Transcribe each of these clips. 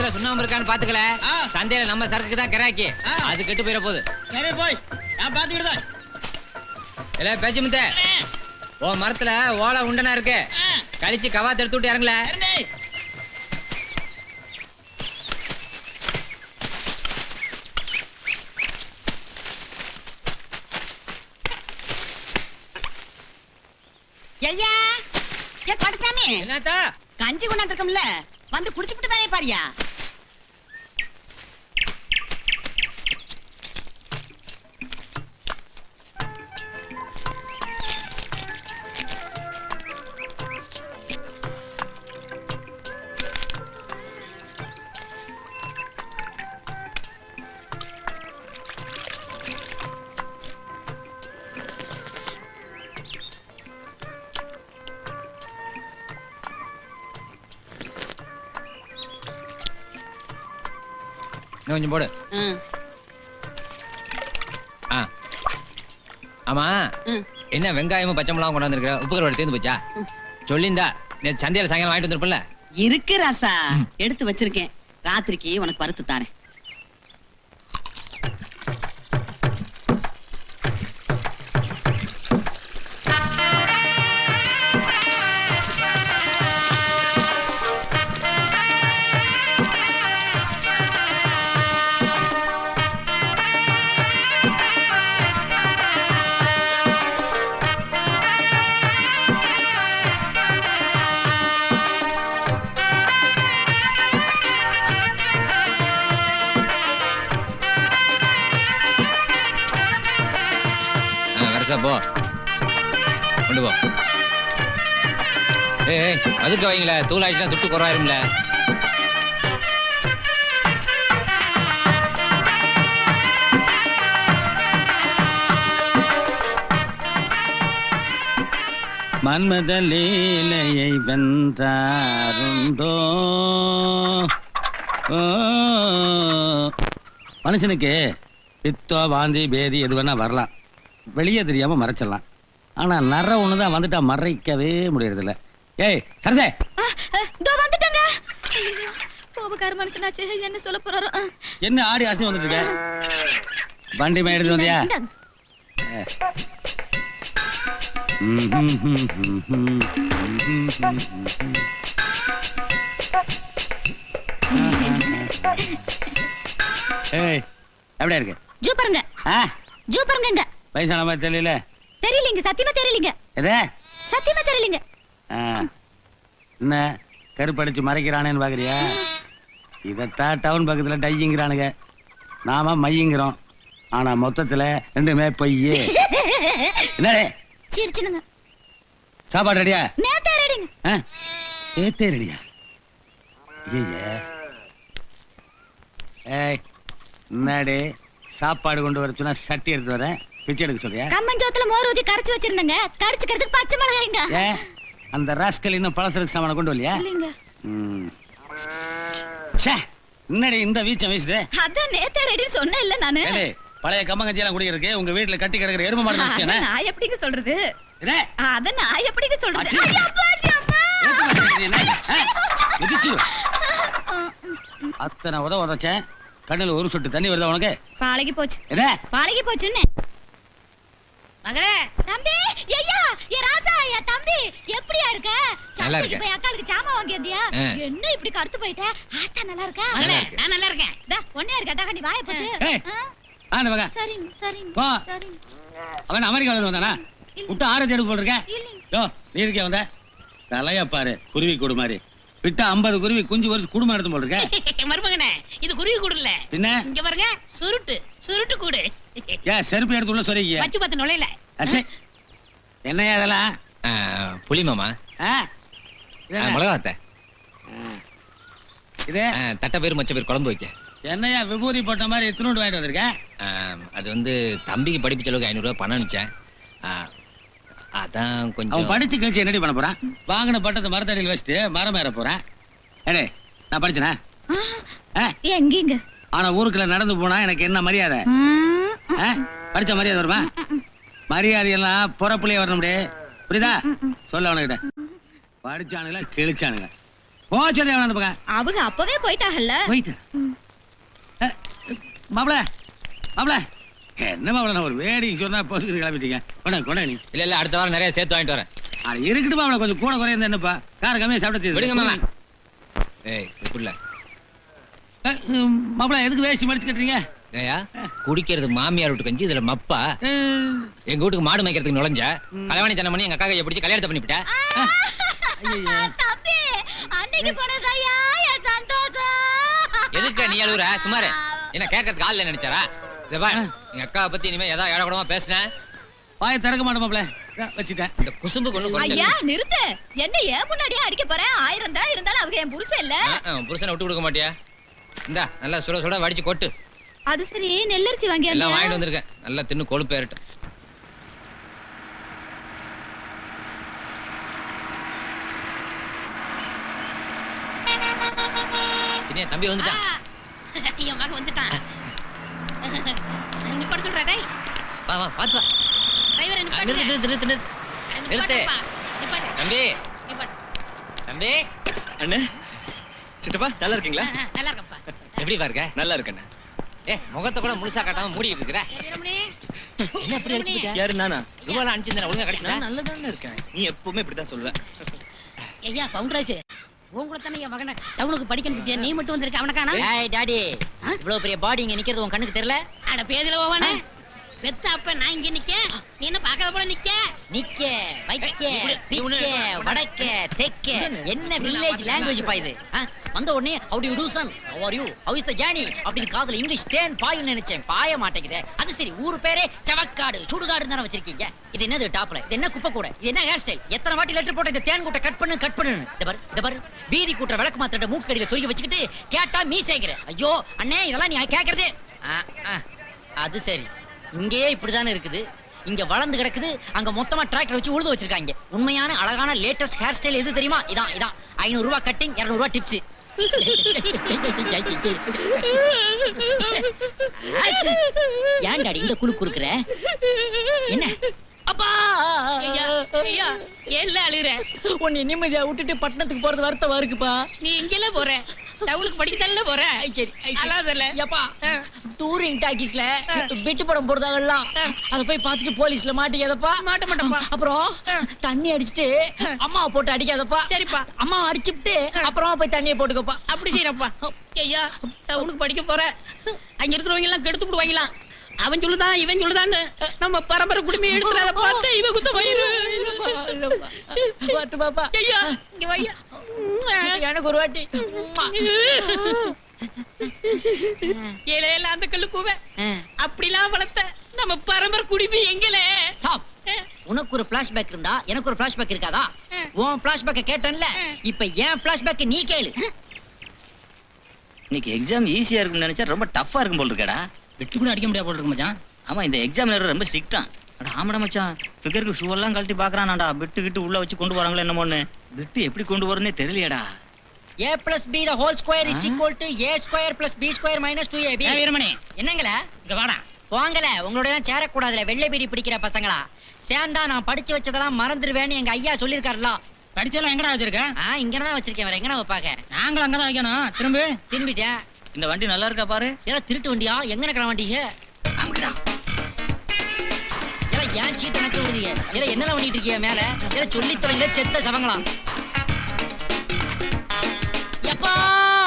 இருக்கான்னு பாத்துக்கல. சந்தையில நம்ம சரக்கு தான் கிராக்கி. அது கெட்டு போயிட போகுது. சரி போய். நான் பாத்துக்கிட்டு தான். இல்ல பேச்சு முத்த. ஓ மரத்துல ஓலை உண்டனா இருக்கு? கழிச்சு கவாத்து எடுத்து விட்டு இறங்கல. ஐயா ஏ கொடச்சாமி என்னத்தா? கஞ்சி கொண்டாந்துருக்கோம்ல வந்து குடிச்சுட்டு வேலையை பாரியா. கொஞ்சம் போடு. ஆ. ஆமா. என்ன வெங்காயமும் பச்சை மிளகாவும் கொண்டாந்துருக்க உப்பு கருவாடு தீர்ந்து போச்சா சொல்லிந்தா நேத்து சந்தையில சாயங்காலம் வாங்கிட்டு வந்திருப்பல இருக்கு ராசா. எடுத்து வச்சிருக்கேன். ராத்திரிக்கு உனக்கு வறுத்து தாரேன். அதுக்கு வைங்கள தூள் ஆயிடுச்சுன்னா துட்டு குறவாயிரும்ல மன்மத லீலையை வென்றாருண்டோ? மனுஷனுக்கு பித்தோ வாந்தி பேதி எது வேணா வரலாம். வெளியே தெரியாம மறைச்சிடலாம். ஆனா நர ஒண்ணுதான் வந்துட்டா மறைக்கவே முடியறதில்ல. ஏய் சரதே இதோ வந்துட்டங்க. கோபக்கார மனுஷனாச்சு என்ன சொல்ல போறாரோ. என்ன ஆடி அசனி வந்துட்டு இருக்க வண்டி மே எடுத்து வந்தியா. ஏய் எப்படியா இருக்கு? ஜூ பாருங்க ஆ? ஜூ பாருங்க வயசான மாதிரி தெரியல. தெரியலீங்க சத்தியமா தெரியலீங்க. எதே? சத்தியமா தெரியலீங்க. என்ன கருப்படிச்சு மறைக்கிறானேன்னு பாக்குறியா? இதத்தான் டவுன் பக்கத்துல டையிங்கிறானுங்க. நாம மையங்கிறோம். ஆனா மொத்தத்துல ரெண்டுமே பொய்யே. என்னடே? சிரிச்சுனுங்க சாப்பாடு ரெடியா? நேத்தே ரெடிங்க. ஆ? ஏத்தே ரெடியா? ஐயே ஏய் என்னடி? சாப்பாடு கொண்டு வர சொன்னா சட்டி எடுத்து வரேன். பிச்சை எடுக்க சொல்றியா? கம்மஞ்சோத்துல மோர் ஊத்தி கரைச்சு வச்சிருந்தங்க. கரைச்சுக்கிறதுக்கு பச்சை மிளகாய்ங்க. அந்த ராஸ்கல் இன்னும் பழசருக்கு சாமான கொண்டு வரலையா. ச்சே, என்னடி இந்த வீச்சம் வீசுது? அதான் நேத்தே ரெடின்னு சொன்னேன் இல்ல நானு. ஏடி, பழைய கம்மங்கஞ்சி எல்லாம் குடிக்கிறதுக்கு உங்க வீட்டுல கட்டி கிடக்குற எரும மாடு நினைச்சேனே நான் எப்படிங்க சொல்றது? இதே, அத நான் எப்படிங்க சொல்றது. ஐயோ, அப்பா, ஐயோ, என்ன? அத்தனை உத உதச்சேன். கண்ணுல ஒரு சொட்டு தண்ணி வருதா உனக்கு? பழகி போச்சு. இதே, பழகி போச்சுன்னு. மகளே. தம்பி ஐயா ஏ ராசா ஏ தம்பி எப்படியா இருக்க? நல்லா சந்தைக்கு இருக்கேன். போய் அக்காளுக்கு ஜாமான் வாங்கியதியா ஆ. என்ன இப்படி கருத்து போயிட்ட? ஆத்தா நல்லா இருக்கா? மகளே. நான் நல்லா இருக்கேன். டா ஒன்னே இருக்கா? டா வாய போட்டு. ஏய். ஆ, ஆ, இந்த மகன். சரிங்க சரிங்க வா. சரிங்க. அவன் அமெரிக்கால இருந்து வந்தானா. விட்டு ஆறு தேடு போட்டிருக்க? இல்லைங்க. யோ நீ இருக்கே வந்த? தலைய பாரு குருவி கூடு மாதிரி. விட்டா ஐம்பது குருவி குஞ்சு ஒரு குடும்பம் எடுத்து போட்டிருக்க? மருமகனே இது குருவி கூடு இல்ல பின்ன? இங்க பாருங்க சுருட்டு சுருட்டு கூடு. ஏன் செருப்பு எடுத்து உள்ள சொல்லிக்க பச்சு பத்து நுழையில. என்னையா இதெல்லாம் ஆ, புளி மாமா? மிளகா அத்தை. இது? தட்டை பேர் மச்ச பேர் குழம்பு வைக்க. என்னையா விபூதி போட்ட மாதிரி எத்தனோடு வாங்கிட்டு வந்திருக்க? ஆ, அது வந்து தம்பிக்கு படிப்பு செலவுக்கு ஐநூறு ரூபாய் பணம் அனுப்பிச்சேன் அதான் அவன் கொஞ்சம் படிச்சு கழிச்சு என்னடி பண்ண போறான்? வாங்கின பட்டத்தை மரத்தடியில் வச்சுட்டு மரம் ஏற போறான். ஏடே நான் படிச்சனா? எங்கீங்க ஆனா ஊருக்குள்ள நடந்து போனா எனக்கு என்ன மரியாதை? படிச்ச மரியாதை வருமா? மரியாதை எல்லாம் புறப்புலயே வரணும் புரியுதா? சொல்ல அவனுக்கிட்ட. படிச்சானுங்களா கிழிச்சானுங்க போ சொல்லி அந்த பக்கம். அவங்க அப்பவே போயிட்டாங்கல்ல. போயிட்டு? மாப்பிள மாப்பிள. என்ன மாப்பிள நான் ஒரு வேடி சொன்னா போசுக்கு கிளம்பிட்டீங்க. கொண்டா கொண்டா நீ. இல்ல இல்ல அடுத்த வாரம் நிறைய சேர்த்து வாங்கிட்டு வரேன். அது இருக்கட்டும் மாப்பிள கொஞ்சம் கூட குறைய என்னப்பா? கார கம்மியா சாப்பிட விடுங்க மாமா. ஏய் மாப்பிள எதுக்கு வேஸ்ட் மடிச்சு கட்டுறீங்க? ஏயா குடிக்கிறது மாமியார் வீட்டு கஞ்சி இதுல மப்பா. எங்க வீட்டுக்கு மாடு மேய்க்கிறதுக்கு நுழைஞ்ச கலவாணி தனம் பண்ணி எங்க அக்கா கையை பிடிச்சி கல்யாணத்தை பண்ணிவிட்ட? தம்பி அன்னைக்கு போனதாயா? என் சந்தோஷம். எதுக்கு நீ அழுகுற சுமாரு. என்ன கேட்கறதுக்கு ஆள் நினைச்சாரா இத பாரு எங்க அக்காவை பத்தி இனிமே ஏதாவது இடக்கூடமா பேசுனேன் வாயை திறக்க இதான் வச்சுட்டேன். இந்த குசும்பு கொண்டு ஐயா நிறுத்து. என்ன ஏன் முன்னாடியே அடிக்க போறேன் ஆயிரம் தான் இருந்தாலும் அவங்க என் புருஷன் இல்ல. புருஷனை விட்டு கொடுக்க மாட்டியா? இந்தா நல்லா சுட சுட வடிச்சு கொட்டு. அது சரி நெல்லரிசி வாங்கியா எல்லாம் வாங்கிட்டு வந்திருக்கேன். நல்லா தின்னு கொழுப்பு ஏறட்டும். சின்ன தம்பி வந்துட்டான் என் மகன் வந்துட்டான். நீ படுத்து விடுறா, டேய். வா வா பாத்து வா. டிரைவரை ஆ, நிப்பாட்டுங்க. நிறுத்து நிறுத்து நிறுத்து நிறுத்து. தம்பி. தம்பி. அண்ணே. சித்தப்பா நல்லா இருக்கீங்களா? நல்லா இருக்கப்பா. எப்படி பாருங்க நல்லா இருக்கண்ணே. ஏ முகத்தை கூட முழுசா காட்டாம மூடிட்டு இருக்கிற? என்ன எப்படி அடிச்சுக்கிட்ட யாரு நானா? அனுப்பிச்சிருந்தேன் ஒழுங்கா கிடைச்சதா? நான் நல்லதானே இருக்கேன். நீ எப்பவுமே இப்படித்தான் சொல்லுவ. ஐயா பவுண்டராஜ் உன் கூட தானே என் மகனை டவுனுக்கு படிக்கணும்? நீ மட்டும் வந்திருக்க அவனை காணோம்? ஏய் டாடி இவ்வளவு பெரிய பாடி இங்க நிக்கிறது உன் கண்ணுக்கு தெரியல? அட பேதில போவானே. பெத்த அப்ப நான் இங்க நிக்க? நீ என்ன பாக்காத போல நிக்க? நிக்க வைக்க ஏய், நீ உன்னை- பிக்க வடக்க தெக்க. என்ன வில்லேஜ் லாங்குவேஜ் பா இது? வந்த உடனே son? How are you? How is the journey? அப்படின்னு காதுல இங்கிலீஷ் தேன் பாயும் நினைச்சேன். பாய மாட்டேங்குதே. அது சரி ஊர் பேரே சவக்காடு சுடுகாடு தானே வச்சிருக்கீங்க. இது என்னது டாப்ல? இது என்ன குப்பை கூட? இது என்ன ஹேர் ஸ்டைல் எத்தனை வாட்டி லெட்டர் போட்ட இந்த தேன் கூட்ட கட் பண்ணு கட் பண்ணு. இந்த பாரு இந்த பாரு. பீதி கூட்ட விளக்கு மாத்திர மூக்கு கடியில சொருகி வச்சுக்கிட்டு கேட்டா மீ சேங்கிற ஐயோ அண்ணே இதெல்லாம் நீ கேக்குறது. அது சரி. இங்கேயே இப்படிதானே இருக்குது. இங்க வளர்ந்து கிடக்குது. அங்க மொத்தமா டிராக்டர் வச்சு உழுது வச்சிருக்காங்க. உண்மையான அழகான லேட்டஸ்ட் ஹேர் ஸ்டைல் எது தெரியுமா? இதான் இதான். ஐநூறு ரூபாய் கட்டிங் இருநூறு ரூபாய் டிப்ஸ் ஏன் டாடி இந்த குழு குறுக்குற? என்ன? அப்பா! ஏன்ல அழுகுற? உன்னை நிம்மதியா விட்டுட்டு பட்டணத்துக்கு போறது வருத்தமா இருக்குப்பா. நீ இங்கல போற. டவுனுக்கு படிக்கத்தானல போற? சரி. அழாதல்ல எப்பா டூரிங் டாக்கீஸ்ல விட்டு படம் போடுறாங்கல்லாம் அத போய் பார்த்துட்டு போலீஸ்ல மாட்டிக்காதப்பா. மாட்ட மாட்டேன்ப்பா. அப்புறம் தண்ணி அடிச்சிட்டு அம்மாவை போட்டு அடிக்காதப்பா. சரிப்பா. அம்மா அடிச்சுட்டு அப்புறமா போய் தண்ணியை போட்டுக்கப்பா. அப்படி செய்யறப்பா. ஐயா டவுனுக்கு படிக்க போற. அங்க இருக்கிறவங்க எல்லாம் கெடுத்து விடுவாங்களாம் அவன் சொல்லுதான் இவன் சொல்லுதான்னு நம்ம பரம்பரை குடுமையை எடுக்கிறத பார்த்து இவன் குத்த வயிறு. பார்த்து பாப்பா. ஐயா இங்க வையா. எனக்கு ஒரு வாட்டி. ஏழையில அந்த கல்லு கூவ. அப்படிலாம் வளர்த்த நம்ம பரம்பரை குடிமை எங்கல? சாப் உனக்கு ஒரு பிளாஷ்பேக் இருந்தா எனக்கு ஒரு பிளாஷ்பேக் இருக்காதா? உன் பிளாஷ்பேக்க கேட்டேன்ல இப்ப என் பிளாஷ்பேக் நீ கேளு. இன்னைக்கு எக்ஸாம் ஈஸியா இருக்கும்னு நினைச்சா ரொம்ப டஃப்பா இருக்கும் போல இருக்கடா. வெட்டு கூட அடிக்க முடியாது போல இருக்கு மச்சான். ஆமா இந்த எக்ஸாம் ரொம்ப ஸ்ட்ரிக்டா ஆமாடா மச்சான். ஃபிகருக்கு ஷூ எல்லாம் கழட்டி பாக்குறானாடா. பிட்டு கிட்டு உள்ள வச்சு கொண்டு வராங்களா என்னமோன்னு. பிட்டு எப்படி கொண்டு வரனே தெரியலையேடா. A plus B the whole square is equal to A square plus B square minus two A B Veeramani. என்னங்கள? இங்க வாடா. போங்கல உங்களோட எல்லாம் சேரக்கூடாதுல. வெள்ளை பீடி பிடிக்கிற பசங்களா? சேந்தா நான் படிச்சு வச்சதெல்லாம் மறந்துடுவேன்னு எங்க ஐயா சொல்லிருக்காருல படிச்செல்லாம் எங்கடா வச்சிருக்க? ஆ இங்கதான் வச்சிருக்கேன் வேற. எங்கன வைப்பாங்க? நாங்களும் அங்கதான் வைக்கணும். திரும்ப. திரும்பிட்டேன் இந்த வண்டி நல்லா இருக்கா பாரு? ஏதா திருட்டு வண்டியா? எங்க கிளம்ப வண்டிங்க ஏன் சீட் எனக்கு விடுதீங்க ஏல என்னல பண்ணிட்டு இருக்கீங்க மேல? ஏல சொல்லி தொலைங்க செத்த சவங்களா? எப்பா!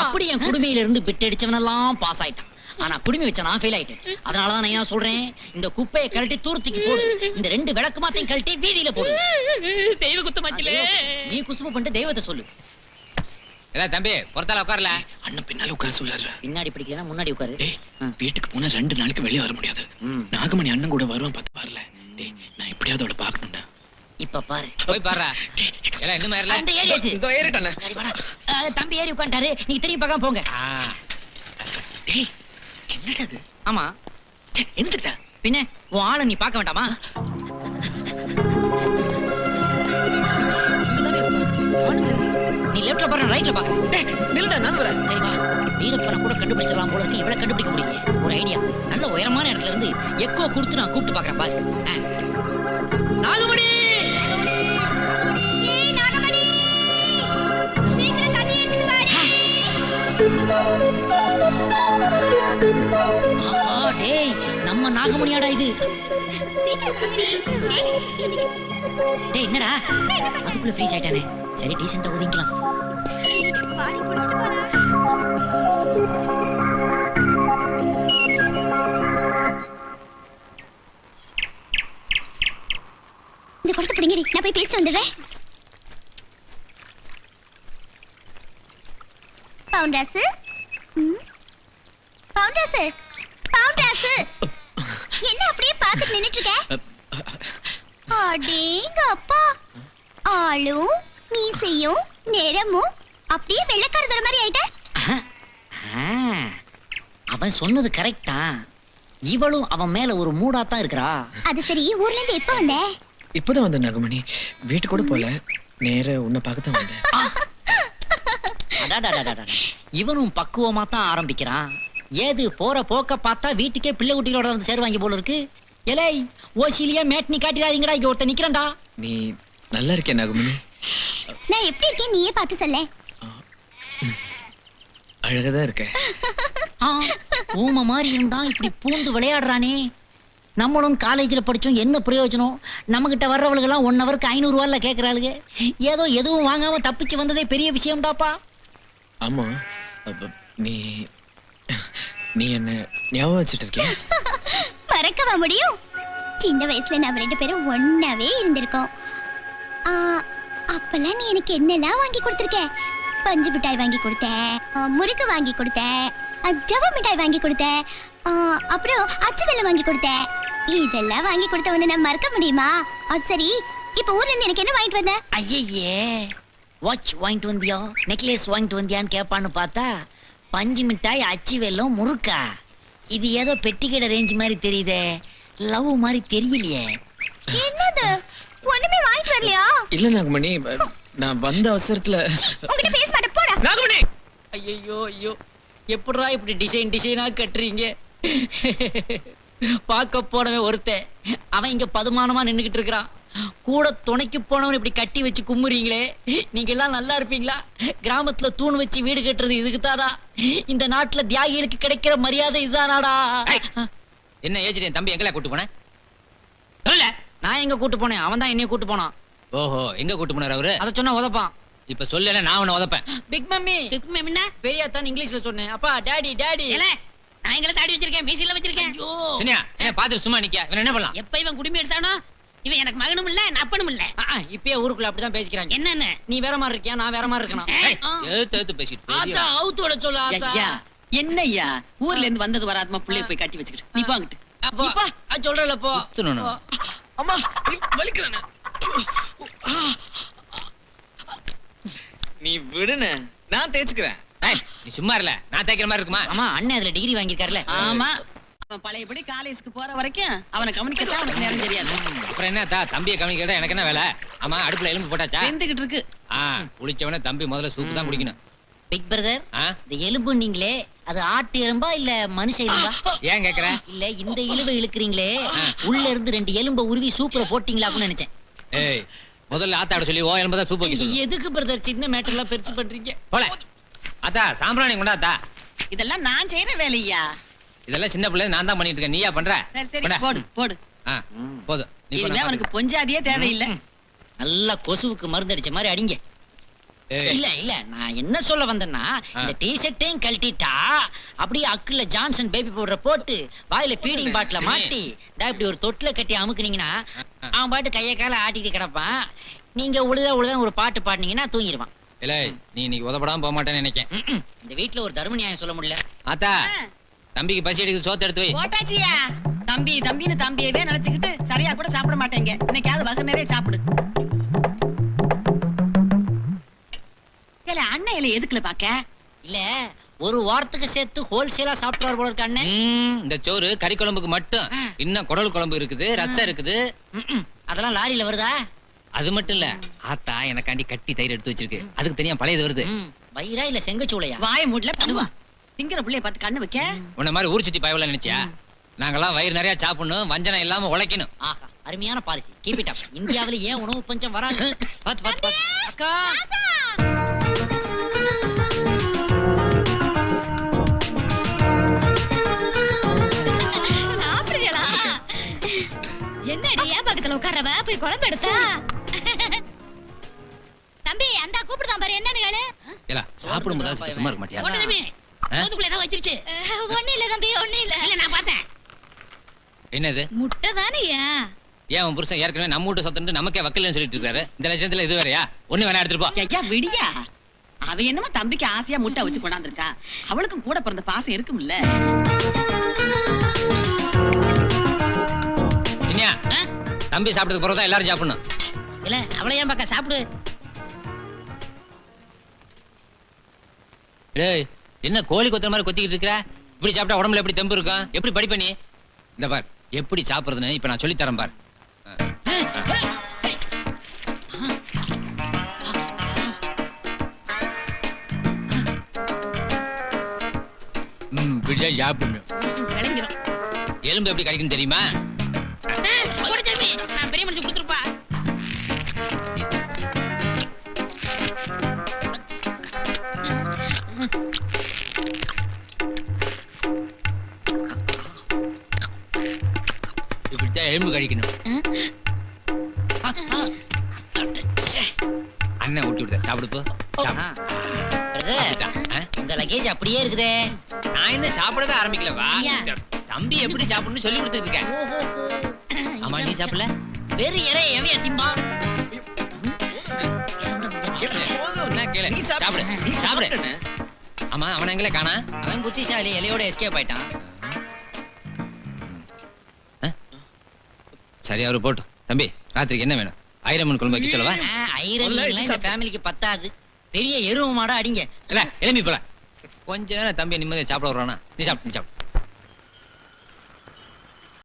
அப்படி என் குடுமையில இருந்து பிட் அடிச்சவனெல்லாம் பாஸ் ஆயிட்டான். ஆனா குடுமி வச்ச நான் ஃபெயில் ஆயிட்டேன். அதனாலதான் நான் என்ன சொல்றேன்? இந்த குப்பையை கழட்டி தூரத்துக்கு போடு. இந்த ரெண்டு விளக்கு மாத்தையும் கழட்டி வீதியில போடு. தெய்வ குத்தமாச்சிலே. நீ குசும பண்ணிட்டு தெய்வத்தை சொல்லு. இல்ல தம்பி பொறுத்தால உட்காரல. அண்ணன் பின்னால உட்கார சொல்றாரு பின்னாடி பிடிக்கலன்னா முன்னாடி உட்காரு. டேய். வீட்டுக்கு போனா ரெண்டு நாளைக்கு வெளியே வர முடியாது. நாகமணி அண்ணன் கூட வருவான் பார்த்து வரல டேய் நான் எப்படியாவது அவளை பார்க்கணும்டா. இப்ப பாரு. போய் அந்த ஏறியாச்சு இந்த ஏறிட்டானே. அஹ், தம்பி ஏறி உட்காந்துட்டாரு நீங்க திரும்பி பார்க்காம போங்க. டேய் என்னடா அது ஆமா. எந்திரடா. பின்ன உன் ஆளை நீ பார்க்க வேண்டாமா? நீ லெஃப்ட்ல பாரு ரைட்ல பாக்க டேய் நில்லுடா நான் வரேன். சரி வா. வீரப்பனை கூட கண்டுபிடிச்சிடலாம் போல இருக்கு. இவ்வளவு கண்டுபிடிக்க முடியல. ஒரு ஐடியா நல்ல உயரமான இடத்துல இருந்து எக்கோ கொடுத்து நான் கூப்பிட்டு பாக்குறேன் பாரு. நாகமணி டேய் நம்ம நாகமணியாடா இது. டேய் என்னடா? அதுக்குள்ள ஃப்ரீஸ் ஆயிட்டானே. சரி டீசெண்டா ஒதுங்கிக்கலாம். இந்த குடத்தை பிடிங்கடி நான் போய் பேசிட்டு வந்துடுறேன். பவுண்டாசு ம்? பவுண்டாசு பவுண்டாசு என்ன அப்படியே பார்த்துட்டு நின்னுட்டு இருக்க? அடேங்க அப்பா ஆளும் மீசையும் நிறமும் அப்படியே வெள்ளக்காரதர மாதிரி ஆயிட்ட. ஆ, அவன் சொன்னது கரெக்டா இவளும் அவன் மேல ஒரு மூடா தான் இருக்கிறா. அது சரி ஊர்ல இருந்து எப்ப வந்த? இப்பதான் வந்த நாகமணி. வீட்டு கூட போல. நேர உன்னை பார்க்க தான் வந்தேன். இவனும் பக்குவமா தான் ஆரம்பிக்கிறான். ஏது போற போக்க பார்த்தா வீட்டுக்கே பிள்ளை குட்டிகளோட வந்து சேருவாங்க போல இருக்கு. எலை ஓசிலியா மேட்னி காட்டிடாதீங்கடா இங்க ஒருத்தன் நிக்கிறான்டா. நீ நல்லா இருக்கியா நாகமணி. நான் எப்படி இருக்கேன் நீயே பார்த்து சொல்ல. அழகாதான் இருக்க. ஊமை மாதிரி இருந்தா இப்படி பூந்து விளையாடுறானே. நம்மளும் காலேஜ்ல படிச்சோம் என்ன பிரயோஜனம்? நம்ம கிட்ட வர்றவளுகெல்லாம் ஒன் ஹவருக்கு ஐநூறு ரூபாய்ல கேக்குறாளுங்க ஏதோ எதுவும் வாங்காம தப்பிச்சு வந்ததே பெரிய விஷயம்டாப்பா. ஆமா. அப்ப நீ நீ என்ன ஞாபகம் வச்சுட்டு இருக்கியா? மறக்கவா முடியும்? சின்ன வயசுல நாம ரெண்டு பேரும் ஒன்னாவே இருந்திருக்கோம். ஆ, அப்பெல்லாம் நீ எனக்கு என்னெல்லாம் வாங்கி கொடுத்திருக்க? பஞ்சு மிட்டாய் வாங்கி கொடுத்த முறுக்கு வாங்கி கொடுத்த ஜவ மிட்டாய் வாங்கி கொடுத்த அப்புறம் அச்சு வெல்லம் வாங்கி கொடுத்த. இதெல்லாம் வாங்கி கொடுத்த உன்னை நான் மறக்க முடியுமா? அது சரி இப்ப ஊர்ல இருந்து எனக்கு என்ன வாங்கிட்டு வந்த? ஐயையே வாட்ச் வாங்கிட்டு வந்தியா? நெக்லஸ் வாங்கிட்டு வந்தியான்னு கேட்பான்னு பார்த்தா பஞ்சு மிட்டாய் அச்சு வெல்லம் முறுக்கா? இது ஏதோ பெட்டிக்கடை ரேஞ்ச் மாதிரி தெரியுதே. லவ் மாதிரி தெரியலையே. என்னது? ஒண்ணுமே வாங்கிட்டு வரலையா? இல்ல நாகமணி நான் வந்த அவசரத்துல உங்ககிட்ட பேச மாட்டேன். போடா. நாகமணி! ஐயோ ஐயோ. எப்படிடா இப்படி டிசைன் டிசைனா கட்டுறீங்க? பார்க்க போனவன் ஒருத்தன். அவன் இங்க பதுமானமா நின்னுகிட்டு இருக்கிறான். கூட துணைக்கு போனவன் இப்படி கட்டி வச்சு கும்முறீங்களே. நீங்க எல்லாம் நல்லா இருப்பீங்களா? கிராமத்துல தூண் வச்சு வீடு கட்டுறது இதுக்குதாடா இந்த நாட்டுல தியாகிகளுக்கு கிடைக்கிற மரியாதை இதுதானாடா. என்ன ஏஜ் தம்பி எங்கல கூட்டு போன? நான் எங்க கூட்டு போனேன்? அவன் தான் என்னைய கூட்டு போனான். ஓஹோ எங்க கூட்டு போனார் அவரு? அத சொன்னா உதப்பான். இப்ப சொல்லல நான் உன்னை உதப்பேன். பிக் மம்மி இதுக்கு மேம் என்ன பெரியா தான் இங்கிலீஷ்ல சொன்னேன். அப்பா டாடி டாடி ஏலே, நான் எங்களை தாடி வச்சிருக்கேன் மீசில வச்சிருக்கேன். ஐயோ. சினியா என்ன பாத்துட்டு சும்மா நிக்க இவன் என்ன பண்ணலாம்? எப்ப இவன் குடுமி எடுத்தானோ? இவன் எனக்கு மகனும் இல்ல என் அப்பனும் இல்ல. இப்பயே ஊருக்குள்ள அப்படிதான் பேசிக்கிறாங்க. என்னன்னு? நீ வேற மாதிரி இருக்கியா? நான் வேற மாதிரி இருக்கணும். எழுத்து எழுத்து பேசிட்டு ஆத்தா. அவுத்தோட சொல்லு ஆத்தா. ஐயா என்னய்யா? ஊர்ல இருந்து வந்தது வராதமா புள்ளைய போய் கட்டி வச்சுக்கிட்டு நீ போங்கிட்டு அப்பா அது சொல்றல போ. அம்மா வலிக்கிறேன் நீ விடுன நான் தேய்ச்சுக்கிறேன். நீ சும்மா இருல. நான் தேய்க்கிற மாதிரி இருக்குமா? ஆமா அண்ணன் அதுல டிகிரி வாங்கியிருக்காருல. ஆமா. அவன் பழையபடி காலேஜ்க்கு போற வரைக்கும் அவனை கவனிக்கத்தான் அவனுக்கு நேரம் தெரியாது. அப்புறம் என்ன தா தம்பியை கவனிக்கிறதா எனக்கு என்ன வேலை? ஆமா அடுப்புல எலும்பு போட்டாச்சா? வெந்துகிட்டு இருக்கு. ஆ குளிச்சவன தம்பி முதல்ல சூப்பு தான் குடிக்கணும். பிக் பிரதர் இந்த எலும்பு நீங்களே அது ஆட்டு எலும்பா இல்ல மனுஷ எலும்பா? ஏன் கேக்குற? இல்ல இந்த இழுவை இழுக்கிறீங்களே. உள்ள இருந்து ரெண்டு எலும்ப உருவி சூப்பர போட்டீங்களா அப்படின்னு நினைச்சேன். ஏய் முதல்ல ஆத்தாட சொல்லி ஓ எலும்பு தான் சூப்பு வைக்க சொல்லு. எதுக்கு பிரதர் சின்ன மேட்டர்லாம் பெருசு பண்றீங்க? போல. அத்தா சாம்பிராணி கொண்டாத்தா இதெல்லாம் நான் செய்யற வேலையா? இதெல்லாம் சின்ன பிள்ளை நான் தான் பண்ணிட்டு இருக்கேன். நீயா பண்ற? சரி. போடு போடு. போதும். இனிமே அவனுக்கு பொஞ்சாதியே தேவையில்லை. நல்லா கொசுவுக்கு மருந்து அடிச்ச மாதிரி அடிங்க. இல்ல இல்ல நான் என்ன சொல்ல வந்தேன்னா இந்த டி ஷர்ட்டையும் கழட்டிட்டா அப்படியே அக்குல ஜான்சன் பேபி பவுடரை போட்டு வாயில ஃபீடிங் பாட்டில மாட்டி டா இப்படி ஒரு தொட்டில கட்டி அமுக்குனீங்கன்னா அவன் பாட்டு கைய கால ஆட்டிட்டு கிடப்பான். நீங்க உழுத உழுத ஒரு பாட்டு பாடுனீங்கன்னா தூங்கிடுவான் இல்லை நீ இன்னைக்கு உதப்படாம போக மாட்டேன்னு நினைக்கேன். இந்த வீட்ல ஒரு தர்ம நியாயம் சொல்ல முடியல. ஆத்தா தம்பிக்கு பசி எடுக்குது சோத்து எடுத்து வை. போட்டாச்சியா? தம்பி தம்பின்னு தம்பியவே நினைச்சுக்கிட்டு சரியா கூட சாப்பிட மாட்டேங்க. இன்னைக்காவது வகை நிறைய சாப்பிடு. ஏல அண்ணன் எதுக்குல பாக்க? இல்ல ஒரு வாரத்துக்கு சேர்த்து ஹோல்சேலா சாப்பிட்டுவார் போல இருக்க அண்ணன் ம், இந்த சோறு கறி குழம்புக்கு மட்டும். இன்னும் குடல் குழம்பு இருக்குது ரசம் இருக்குது. அதெல்லாம் லாரியில வருதா? அது மட்டும் இல்ல ஆத்தா எனக்காண்டி கட்டி தயிர் எடுத்து வச்சிருக்கு. அதுக்கு தனியா பழையது வருது. வயிறா இல்ல செங்கச்சூளையா? வாய மூடல பண்ணுவா. திங்கிற புள்ளைய பார்த்து கண்ணு வைக்க. உன்ன மாதிரி ஊர் சுத்தி பயவல நினைச்சியா? நாங்கெல்லாம் வயிறு நிறைய சாப்பிடணும் வஞ்சனம் இல்லாம உழைக்கணும். ஆஹா அருமையான பாலிசி. கீப் இட் அப் இந்தியாவுல ஏன் உணவு பஞ்சம் வராது? பாத்து பாத்து பாத்து. அக்கா உட்கார்றவ? போய் குழம்பு எடுத்தா? தம்பி அந்த கூப்பிடுதான் பாரு என்னன்னு கேளு. ஏலா சாப்பிடும் போது சும்மா இருக்க மாட்டியா? ஒண்ணுமே சோத்துக்குள்ள ஏதாவது வச்சிருச்சு. ஒண்ணு இல்ல தம்பி ஒண்ணு இல்ல. இல்ல நான் பார்த்தேன். என்னது? முட்டை தானேயா ஏன்? உன் புருஷன் ஏற்கனவே நம்ம வீட்டு சொத்துட்டு நமக்கே வக்கீல்னு சொல்லிட்டு இருக்காரு. இந்த லட்சத்துல இது வேறயா? ஒண்ணு வேணா எடுத்துட்டு போ. ஐயா விடியா. அவ என்னமோ தம்பிக்கு ஆசையா முட்டை வச்சு கொண்டாந்துருக்கா. அவளுக்கும் கூட பிறந்த பாசம் இருக்கும்ல. தம்பி சாப்பிட்டதுக்கு பிறகு தான் எல்லாரும் சாப்பிடணும். இல்ல அவளை ஏன் பக்கம் சாப்பிடு. டேய் என்ன கோழி கொத்துற மாதிரி கொத்திக்கிட்டு இருக்கிற? இப்படி சாப்பிட்டா உடம்புல எப்படி தெம்பு இருக்கும்? எப்படி படிப்ப நீ? இந்த பார் எப்படி சாப்பிடுறதுன்னு இப்ப நான் சொல்லி தரேன் பார். ம் பிடிச்சா எலும்பு எப்படி கிடைக்கும் தெரியுமா? நான் பெரிய மனுஷன் கொடுத்துருப்பா. இப்படித்தான் எலும்பு கழிக்கணும் அண்ணன் ஊட்டி விடுத சாப்பிடு போ. சாப்பிடு. பிரதர் அப்படிதான், ஆ? உங்க லக்கேஜ் அப்படியே இருக்குதே. நான் என்ன சாப்பிடவே ஆரம்பிக்கல வா ஐயா. தம்பி எப்படி சாப்பிடணும்னு சொல்லி கொடுத்துட்டு இருக்கேன். ஆமா நீ சாப்பிடல? வெறு இறை எவையா திம்பா? நீ சாப்பிடு. நீ சாப்பிடு. ஆமா அவன எங்களே காணா. அவன் புத்திசாலி இலையோட எஸ்கேப் ஆயிட்டான். சரி அவரு போட்டும் தம்பி ராத்திரிக்கு என்ன வேணும்? ஐரமன் குழம்பு வைக்க சொல்லவா? மீன்லாம் இந்த. ஃபேமிலிக்கு பத்தாது. பெரிய எருவு மாடா அடிங்க. இல்ல எலும்பி போல. கொஞ்ச நேரம் தம்பி நிம்மதியா சாப்பிட வர்றானா நீ சாப்பிடு நீ சாப்பிடு.